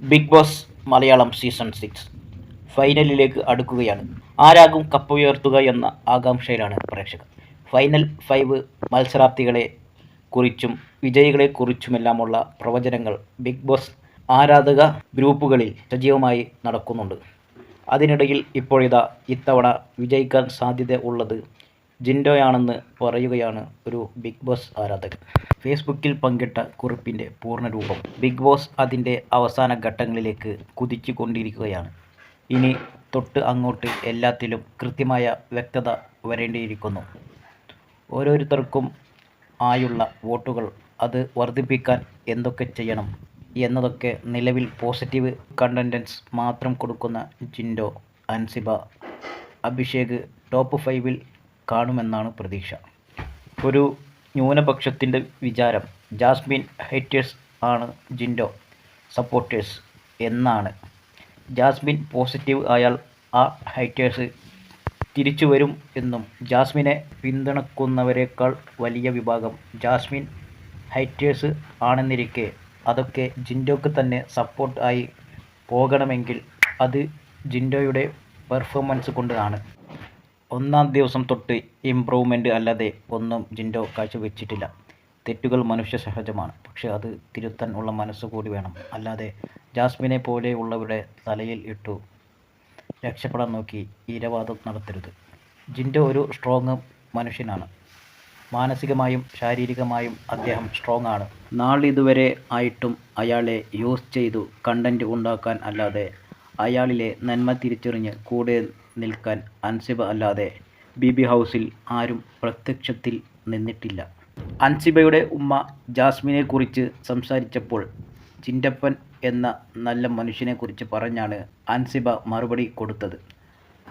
Big boss Malayalam season six ഫൈനലിലേക്ക് അടുക്കുകയാണ്. ആരാകും cup ഉയർത്തുക എന്ന ആകാംക്ഷയിലാണ് പ്രേക്ഷകർ. ഫൈനൽ ഫൈവ് മത്സരാർത്ഥികളെ കുറിച്ചും വിജയികളെ കുറിച്ചുമെല്ലാമുള്ള പ്രവചനങ്ങൾ ബിഗ് ബോസ് ആരാധക ഗ്രൂപ്പുകളിൽ സജീവമായി നടക്കുന്നുണ്ട്. അതിനിടയിൽ ഇപ്പോഴിതാ ഇത്തവണ വിജയിക്കാൻ സാധ്യത ഉള്ളത് ജിൻഡോയാണെന്ന് പറയുകയാണ് ഒരു ബിഗ് ബോസ് ആരാധകൻ. ഫേസ്ബുക്കിൽ പങ്കിട്ട കുറിപ്പിന്റെ പൂർണരൂപം ബിഗ് ബോസ് അതിന്റെ അവസാന ഘട്ടങ്ങളിലേക്ക് കുതിച്ചു കൊണ്ടിരിക്കുകയാണ് ഇനി തൊട്ട് അങ്ങോട്ട് എല്ലാത്തിലും കൃത്യമായ വ്യക്തത വരേണ്ടിയിരിക്കുന്നു. ഓരോരുത്തർക്കും ആയുള്ള വോട്ടുകൾ അത് വർദ്ധിപ്പിക്കാൻ എന്തൊക്കെ ചെയ്യണം എന്നതൊക്കെ നിലവിൽ പോസിറ്റീവ് കണ്ടന്റൻസ് മാത്രം കൊടുക്കുന്ന ജിൻഡോ അൻസിബ അഭിഷേക് ടോപ്പ് ഫൈവിൽ കാണുമെന്നാണ് പ്രതീക്ഷ. ഒരു ന്യൂനപക്ഷത്തിന്റെ വിചാരം ജാസ്മിൻ ഹൈറ്റേഴ്സ് ആണ് ജിൻഡോ സപ്പോർട്ടേഴ്സ് എന്നാണ്. ജാസ്മിൻ പോസിറ്റീവ് ആയാൽ ആ ഹൈറ്റേഴ്സ് തിരിച്ചു വരും എന്നും ജാസ്മിനെ പിന്തുണക്കുന്നവരെക്കാൾ വലിയ വിഭാഗം ജാസ്മിൻ ഹൈറ്റേഴ്സ് ആണെന്നിരിക്കെ അതൊക്കെ ജിൻഡോക്ക് തന്നെ സപ്പോർട്ട് ആയി പോകണമെങ്കിൽ അത് ജിൻഡോയുടെ പെർഫോമൻസ് കൊണ്ട് ആണ് ഒന്നാം ദിവസം തൊട്ട് ഇമ്പ്രൂവ്മെന്റ് അല്ലാതെ ഒന്നും ജിൻഡോ കാഴ്ചവെച്ചിട്ടില്ല. തെറ്റുകൾ മനുഷ്യ സഹജമാണ് പക്ഷേ അത് തിരുത്താൻ ഉള്ള മനസ്സ് കൂടി വേണം. അല്ലാതെ ജാസ്മിനെ പോലെയുള്ളവരുടെ തലയിൽ ഇട്ടു രക്ഷപ്പെടാൻ നോക്കി ഈരവാദം നടത്തരുത്. ജിൻഡോ ഒരു സ്ട്രോങ് മനുഷ്യനാണ്. മാനസികമായും ശാരീരികമായും അദ്ദേഹം സ്ട്രോങ് ആണ്. നാളിതുവരെ ആയിട്ടും അയാളെ യൂസ് ചെയ്തു കണ്ടന്റ് ഉണ്ടാക്കാൻ അല്ലാതെ അയാളിലെ നന്മ തിരിച്ചറിഞ്ഞ് കൂടെ നിൽക്കാൻ അൻസിബ അല്ലാതെ ബി ബി ഹൗസിൽ ആരും പ്രത്യക്ഷത്തിൽ നിന്നിട്ടില്ല. അൻസിബയുടെ ഉമ്മ ജാസ്മിനെക്കുറിച്ച് സംസാരിച്ചപ്പോൾ ചിന്റപ്പൻ എന്ന നല്ല മനുഷ്യനെക്കുറിച്ച് പറഞ്ഞാണ് അൻസിബ മറുപടി കൊടുത്തത്.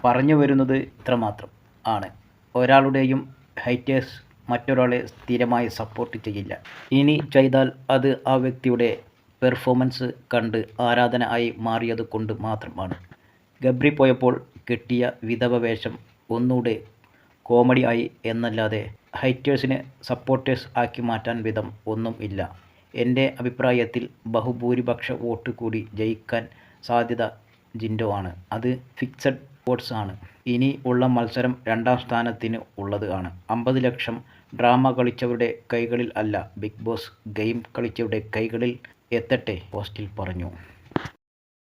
പറഞ്ഞു വരുന്നത് ഇത്രമാത്രം. ആണ്. ഒരാളുടെയും ഹൈറ്റേഴ്സ് മറ്റൊരാളെ സ്ഥിരമായി സപ്പോർട്ട് ചെയ്യില്ല. ഇനി ചെയ്താൽ അത് ആ വ്യക്തിയുടെ പെർഫോമൻസ് കണ്ട് ആരാധന ആയി മാറിയത് കൊണ്ട് മാത്രമാണ്. ഗബ്രി പോയപ്പോൾ കിട്ടിയ വിധവ വേഷം ഒന്നുകൂടെ കോമഡി ആയി എന്നല്ലാതെ ഹൈറ്റേഴ്സിനെ സപ്പോർട്ടേഴ്സ് ആക്കി മാറ്റാൻ വിധം ഒന്നും ഇല്ല. എന്റെ അഭിപ്രായത്തിൽ ബഹുഭൂരിപക്ഷ വോട്ട് കൂടി ജയിക്കാൻ സാധ്യത ജിൻഡോ ആണ്. അത് ഫിക്സഡ് വോട്ട്സ് ആണ്. ഇനി ഉള്ള മത്സരം രണ്ടാം സ്ഥാനത്തിന് ഉള്ളത് ആണ്. അമ്പത് ലക്ഷം ഡ്രാമ കളിച്ചവരുടെ കൈകളിൽ അല്ല ബിഗ് ബോസ് ഗെയിം കളിച്ചവരുടെ കൈകളിൽ എത്തട്ടെ പോസ്റ്റിൽ പറഞ്ഞു.